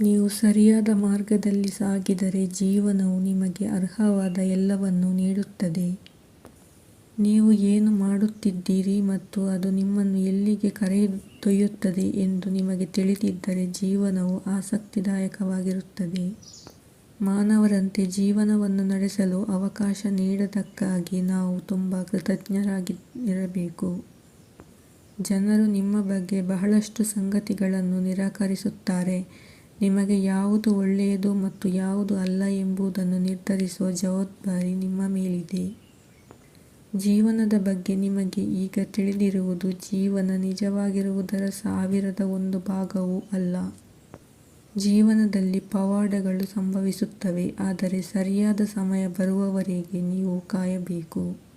ನೀವು ಸರಿಯಾದ ಮಾರ್ಗದಲ್ಲಿ ಸಾಗಿದರೆ ಜೀವನವು ನಿಮಗೆ ಅರ್ಹವಾದ ಎಲ್ಲವನ್ನೂ ನೀಡುತ್ತದೆ. ನೀವು ಏನು ಮಾಡುತ್ತಿದ್ದೀರಿ ಮತ್ತು ಅದು ನಿಮ್ಮನ್ನು ಎಲ್ಲಿಗೆ ಕರೆದೊಯ್ಯುತ್ತದೆ ಎಂದು ನಿಮಗೆ ತಿಳಿದಿದ್ದರೆ ಜೀವನವು ಆಸಕ್ತಿದಾಯಕವಾಗಿರುತ್ತದೆ. ಮಾನವರಂತೆ ಜೀವನವನ್ನು ನಡೆಸಲು ಅವಕಾಶ ನೀಡದಕ್ಕಾಗಿ ನಾವು ತುಂಬಾ ಕೃತಜ್ಞರಾಗಿರಬೇಕು. ಜನರು ನಿಮ್ಮ ಬಗ್ಗೆ ಬಹಳಷ್ಟು ಸಂಗತಿಗಳನ್ನು ನಿರಾಕರಿಸುತ್ತಾರೆ. ನಿಮಗೆ ಯಾವುದು ಒಳ್ಳೆಯದು ಮತ್ತು ಯಾವುದು ಅಲ್ಲ ಎಂಬುದನ್ನು ನಿರ್ಧರಿಸುವ ಜವಾಬ್ದಾರಿ ನಿಮ್ಮ ಮೇಲಿದೆ. ಜೀವನದ ಬಗ್ಗೆ ನಿಮಗೆ ಈಗ ತಿಳಿದಿರುವುದು ಜೀವನ ನಿಜವಾಗಿರುವುದರ ಸಾವಿರದ ಒಂದು ಭಾಗವೂ ಅಲ್ಲ. ಜೀವನದಲ್ಲಿ ಪವಾಡಗಳು ಸಂಭವಿಸುತ್ತವೆ, ಆದರೆ ಸರಿಯಾದ ಸಮಯ ಬರುವವರೆಗೆ ನೀವು ಕಾಯಬೇಕು.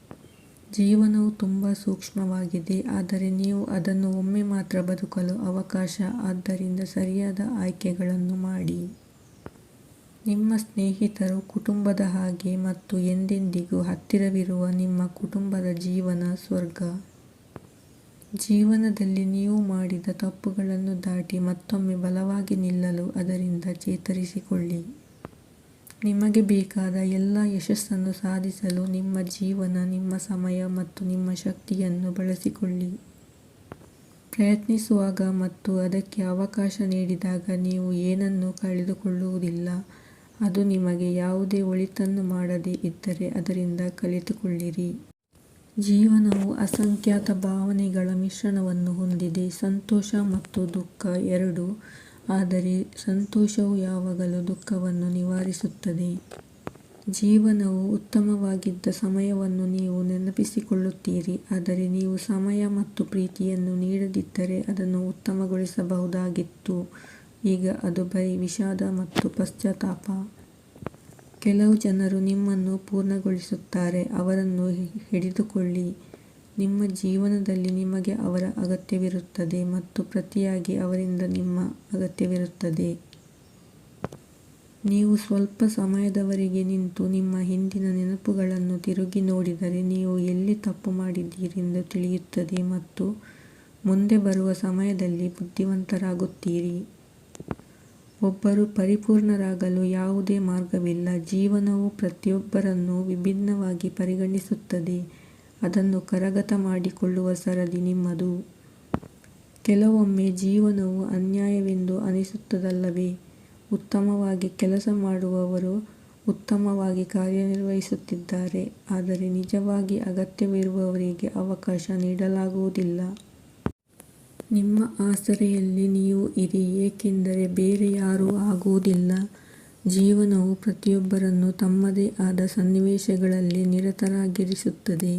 ಜೀವನವು ತುಂಬ ಸೂಕ್ಷ್ಮವಾಗಿದೆ, ಆದರೆ ನೀವು ಅದನ್ನು ಒಮ್ಮೆ ಮಾತ್ರ ಬದುಕಲು ಅವಕಾಶ, ಆದ್ದರಿಂದ ಸರಿಯಾದ ಆಯ್ಕೆಗಳನ್ನು ಮಾಡಿ. ನಿಮ್ಮ ಸ್ನೇಹಿತರು ಕುಟುಂಬದ ಹಾಗೆ ಮತ್ತು ಎಂದೆಂದಿಗೂ ಹತ್ತಿರವಿರುವ ನಿಮ್ಮ ಕುಟುಂಬದ ಜೀವನ ಸ್ವರ್ಗ. ಜೀವನದಲ್ಲಿ ನೀವು ಮಾಡಿದ ತಪ್ಪುಗಳನ್ನು ದಾಟಿ ಮತ್ತೊಮ್ಮೆ ಬಲವಾಗಿ ನಿಲ್ಲಲು ಅದರಿಂದ ಚೇತರಿಸಿಕೊಳ್ಳಿ. ನಿಮಗೆ ಬೇಕಾದ ಎಲ್ಲ ಯಶಸ್ಸನ್ನು ಸಾಧಿಸಲು ನಿಮ್ಮ ಜೀವನ, ನಿಮ್ಮ ಸಮಯ ಮತ್ತು ನಿಮ್ಮ ಶಕ್ತಿಯನ್ನು ಬಳಸಿಕೊಳ್ಳಿ. ಪ್ರಯತ್ನಿಸುವಾಗ ಮತ್ತು ಅದಕ್ಕೆ ಅವಕಾಶ ನೀಡಿದಾಗ ನೀವು ಏನನ್ನು ಕಳೆದುಕೊಳ್ಳುವುದಿಲ್ಲ. ಅದು ನಿಮಗೆ ಯಾವುದೇ ಒಳಿತನ್ನು ಮಾಡದೇ ಇದ್ದರೆ ಅದರಿಂದ ಕಲಿತುಕೊಳ್ಳಿರಿ. ಜೀವನವು ಅಸಂಖ್ಯಾತ ಭಾವನೆಗಳ ಮಿಶ್ರಣವನ್ನು ಹೊಂದಿದೆ. ಸಂತೋಷ ಮತ್ತು ದುಃಖ ಎರಡೂ ಆದರೆ ಸಂತೋಷವು ಯಾವಾಗಲೂ ದುಃಖವನ್ನು ನಿವಾರಿಸುತ್ತದೆ. ಜೀವನವು ಉತ್ತಮವಾಗಿದ್ದ ಸಮಯವನ್ನು ನೀವು ನೆನಪಿಸಿಕೊಳ್ಳುತ್ತೀರಿ. ಆದರೆ ನೀವು ಸಮಯ ಮತ್ತು ಪ್ರೀತಿಯನ್ನು ನೀಡದಿದ್ದರೆ ಅದನ್ನು ಉತ್ತಮಗೊಳಿಸಬಹುದಾಗಿತ್ತು. ಈಗ ಅದು ಬರೀ ವಿಷಾದ ಮತ್ತು ಪಶ್ಚಾತ್ತಾಪ. ಕೆಲವು ಜನರು ನಿಮ್ಮನ್ನು ಪೂರ್ಣಗೊಳಿಸುತ್ತಾರೆ. ಅವರನ್ನು ಹಿಡಿದುಕೊಳ್ಳಿ. ನಿಮ್ಮ ಜೀವನದಲ್ಲಿ ನಿಮಗೆ ಅವರ ಅಗತ್ಯವಿರುತ್ತದೆ ಮತ್ತು ಪ್ರತಿಯಾಗಿ ಅವರಿಂದ ನಿಮ್ಮ ಅಗತ್ಯವಿರುತ್ತದೆ. ನೀವು ಸ್ವಲ್ಪ ಸಮಯದವರೆಗೆ ನಿಂತು ನಿಮ್ಮ ಹಿಂದಿನ ನೆನಪುಗಳನ್ನು ತಿರುಗಿ ನೋಡಿದರೆ ನೀವು ಎಲ್ಲಿ ತಪ್ಪು ಮಾಡಿದ್ದೀರೆಂದು ತಿಳಿಯುತ್ತದೆ ಮತ್ತು ಮುಂದೆ ಬರುವ ಸಮಯದಲ್ಲಿ ಬುದ್ಧಿವಂತರಾಗುತ್ತೀರಿ. ಒಬ್ಬರು ಪರಿಪೂರ್ಣರಾಗಲು ಯಾವುದೇ ಮಾರ್ಗವಿಲ್ಲ, ಜೀವನವು ಪ್ರತಿಯೊಬ್ಬರನ್ನು ವಿಭಿನ್ನವಾಗಿ ಪರಿಗಣಿಸುತ್ತದೆ. ಅದನ್ನು ಕರಗತ ಮಾಡಿಕೊಳ್ಳುವ ಸರದಿ ನಿಮ್ಮದು. ಕೆಲವೊಮ್ಮೆ ಜೀವನವು ಅನ್ಯಾಯವೆಂದು ಅನಿಸುತ್ತದಲ್ಲವೇ? ಉತ್ತಮವಾಗಿ ಕೆಲಸ ಮಾಡುವವರು ಉತ್ತಮವಾಗಿ ಕಾರ್ಯನಿರ್ವಹಿಸುತ್ತಿದ್ದಾರೆ, ಆದರೆ ನಿಜವಾಗಿ ಅಗತ್ಯವಿರುವವರಿಗೆ ಅವಕಾಶ ನೀಡಲಾಗುವುದಿಲ್ಲ. ನಿಮ್ಮ ಆಸರೆಯಲ್ಲಿ ನೀವು ಇರಿ, ಏಕೆಂದರೆ ಬೇರೆ ಯಾರೂ ಆಗುವುದಿಲ್ಲ. ಜೀವನವು ಪ್ರತಿಯೊಬ್ಬರನ್ನು ತಮ್ಮದೇ ಆದ ಸನ್ನಿವೇಶಗಳಲ್ಲಿ ನಿರತರಾಗಿರಿಸುತ್ತದೆ.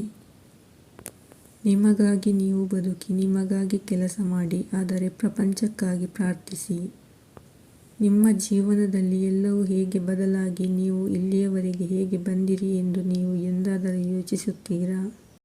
ನಿಮಗಾಗಿ ನೀವು ಬದುಕಿ, ನಿಮಗಾಗಿ ಕೆಲಸ ಮಾಡಿ, ಆದರೆ ಪ್ರಪಂಚಕ್ಕಾಗಿ ಪ್ರಾರ್ಥಿಸಿ. ನಿಮ್ಮ ಜೀವನದಲ್ಲಿ ಎಲ್ಲವೂ ಹೇಗೆ ಬದಲಾಗಿ, ನೀವು ಇಲ್ಲಿಯವರೆಗೆ ಹೇಗೆ ಬಂದಿರಿ ಎಂದು ನೀವು ಎಂದಾದರೂ ಯೋಚಿಸುತ್ತೀರಾ?